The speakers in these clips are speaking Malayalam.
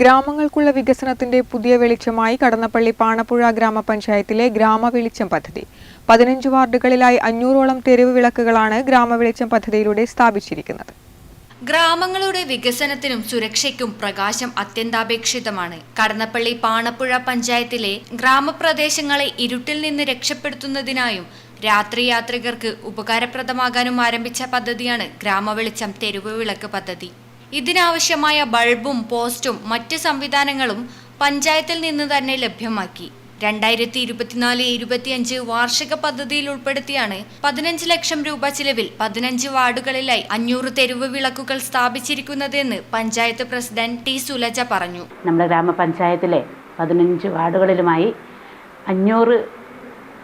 ഗ്രാമങ്ങൾക്കുള്ള വികസനത്തിന്റെ പുതിയ വെളിച്ചമായി കടന്നപ്പള്ളി പാണപ്പുഴ ഗ്രാമപഞ്ചായത്തിലെ ഗ്രാമവെളിച്ചം പദ്ധതി. പതിനഞ്ച് വാർഡുകളിലായി അഞ്ഞൂറോളം തെരുവ് വിളക്കുകളാണ് ഗ്രാമവെളിച്ചം പദ്ധതിയിലൂടെ സ്ഥാപിച്ചിരിക്കുന്നത്. ഗ്രാമങ്ങളുടെ വികസനത്തിനും സുരക്ഷയ്ക്കും പ്രകാശം അത്യന്താപേക്ഷിതമാണ്. കടന്നപ്പള്ളി പാണപ്പുഴ പഞ്ചായത്തിലെ ഗ്രാമപ്രദേശങ്ങളെ ഇരുട്ടിൽ നിന്ന് രക്ഷപ്പെടുത്തുന്നതിനായും രാത്രി യാത്രികർക്ക് ഉപകാരപ്രദമാകാനും ആരംഭിച്ച പദ്ധതിയാണ് ഗ്രാമവെളിച്ചം തെരുവ് വിളക്ക് പദ്ധതി. ഇതിനാവശ്യമായ ബൾബും പോസ്റ്റും മറ്റ് സംവിധാനങ്ങളും പഞ്ചായത്തിൽ നിന്ന് തന്നെ ലഭ്യമാക്കി. രണ്ടായിരത്തി ഇരുപത്തിനാല് ഇരുപത്തിയഞ്ച് വാർഷിക പദ്ധതിയിൽ ഉൾപ്പെടുത്തിയാണ് പതിനഞ്ച് ലക്ഷം രൂപ ചിലവിൽ പതിനഞ്ച് വാർഡുകളിലായി അഞ്ഞൂറ് തെരുവ് വിളക്കുകൾ സ്ഥാപിച്ചിരിക്കുന്നതെന്ന് പഞ്ചായത്ത് പ്രസിഡന്റ് ടി സുലജ പറഞ്ഞു. നമ്മുടെ ഗ്രാമപഞ്ചായത്തിലെ പതിനഞ്ച് വാർഡുകളിലുമായി അഞ്ഞൂറ്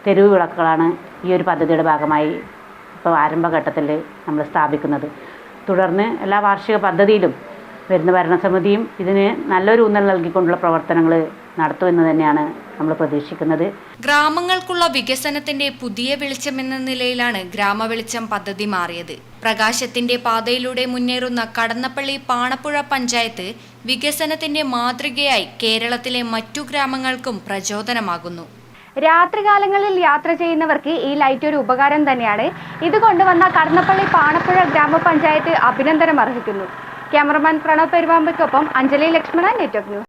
തെരുവ് വിളക്കുകളാണ് ഈ ഒരു പദ്ധതിയുടെ ഭാഗമായി ഇപ്പോൾ ആരംഭഘട്ടത്തിൽ നമ്മൾ സ്ഥാപിക്കുന്നത്. തുടർന്ന് എല്ലാ വാർഷിക പദ്ധതിയിലും വരുന്ന ഭരണസമിതിയും ഇതിന് നല്ലൊരു ഊന്നൽ നൽകിക്കൊണ്ടുള്ള പ്രവർത്തനങ്ങൾ നടത്തുമെന്ന് തന്നെയാണ് നമ്മൾ പ്രതീക്ഷിക്കുന്നത്. ഗ്രാമങ്ങൾക്കുള്ള വികസനത്തിന്റെ പുതിയ വെളിച്ചം എന്ന നിലയിലാണ് ഗ്രാമവെളിച്ചം പദ്ധതി മാറിയത്. പ്രകാശത്തിന്റെ പാതയിലൂടെ മുന്നേറുന്ന കടന്നപ്പള്ളി പാണപ്പുഴ പഞ്ചായത്ത് വികസനത്തിന്റെ മാതൃകയായി കേരളത്തിലെ മറ്റു ഗ്രാമങ്ങൾക്കും പ്രചോദനമാകുന്നു. രാത്രികാലങ്ങളിൽ യാത്ര ചെയ്യുന്നവർക്ക് ഈ ലൈറ്റ് ഒരു ഉപകാരം തന്നെയാണ്. ഇത് കൊണ്ടുവന്ന കടന്നപ്പള്ളി പാണപ്പുഴ ഗ്രാമപഞ്ചായത്ത് അഭിനന്ദനം അർഹിക്കുന്നു. ക്യാമറമാൻ പ്രണവ് പെരുവാമ്പയ്ക്കൊപ്പം അഞ്ജലി ലക്ഷ്മണ നെറ്റ്വർക്ക് ന്യൂസ്.